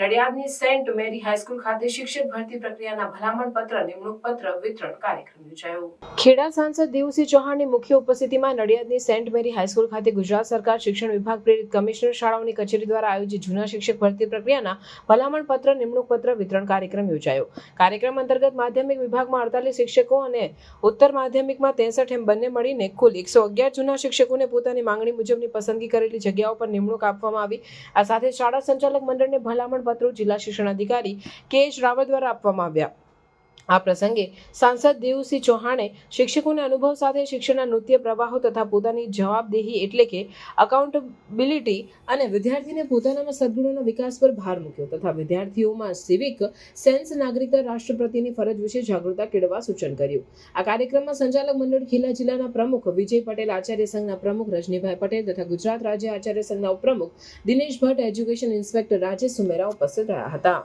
નડિયાદની Saint મેરી high school ખાતે શિક્ષક ભરતી પ્રક્રિયાના ભલામણ પત્ર, નિમણૂક પત્ર, વિતરણ કાર્યક્રમ યોજાયો. ખેડા સાંસદ દેવસિંહ ચૌહાણની મુખ્ય ઉપસ્થિતિમાં નડિયાદની સેન્ટ મેરી હાઈસ્કૂલ ખાતે ગુજરાત સરકાર શિક્ષણ વિભાગ પ્રેરિત કમિશનર શાળાઓની કચેરી દ્વારા આયોજિત જૂના શિક્ષક ભરતી પ્રક્રિયાના ભલામણ પત્ર, નિમણૂક પત્ર, વિતરણ કાર્યક્રમ યોજાયો. કાર્યક્રમ અંતર્ગત માધ્યમિક વિભાગમાં અડતાલીસ શિક્ષકો અને ઉત્તર માધ્યમિકમાં ત્રેસઠ એમ બંને મળીને કુલ એકસો અગિયાર જૂના શિક્ષકોને પોતાની માંગણી મુજબની પસંદગી કરેલી જગ્યાઓ પર નિમણૂક આપવામાં આવી. આ સાથે શાળા સંચાલક મંડળને ભલામણ પત્રો જિલ્લા શિક્ષણ અધિકારી કે એચ રાવત દ્વારા આપવામાં આવ્યા. આ પ્રસંગે સાંસદ દેવુસિંહ ચૌહાણે શિક્ષકોના અનુભવ સાથે શિક્ષણના નૃત્ય પ્રવાહો તથા પોતાની જવાબદેહી એટલે કે અકાઉન્ટેબિલિટી અને વિદ્યાર્થીને પોતાનામાં સદગુણોના વિકાસ પર ભાર મૂક્યો તથા વિદ્યાર્થીઓમાં સિવિક સેન્સ નાગરિકતા રાષ્ટ્ર પ્રત્યેની ફરજ વિશે જાગૃતતા કેળવવા સૂચન કર્યું. આ કાર્યક્રમમાં સંચાલક મંડળ ખીલા જિલ્લાના પ્રમુખ વિજય પટેલ, આચાર્ય સંઘના પ્રમુખ રજનીભાઈ પટેલ તથા ગુજરાત રાજ્ય આચાર્ય સંઘના ઉપપ્રમુખ દિનેશ ભટ્ટ, એજ્યુકેશન ઇન્સ્પેક્ટર રાજેશ સુમેરા ઉપસ્થિત રહ્યા હતા.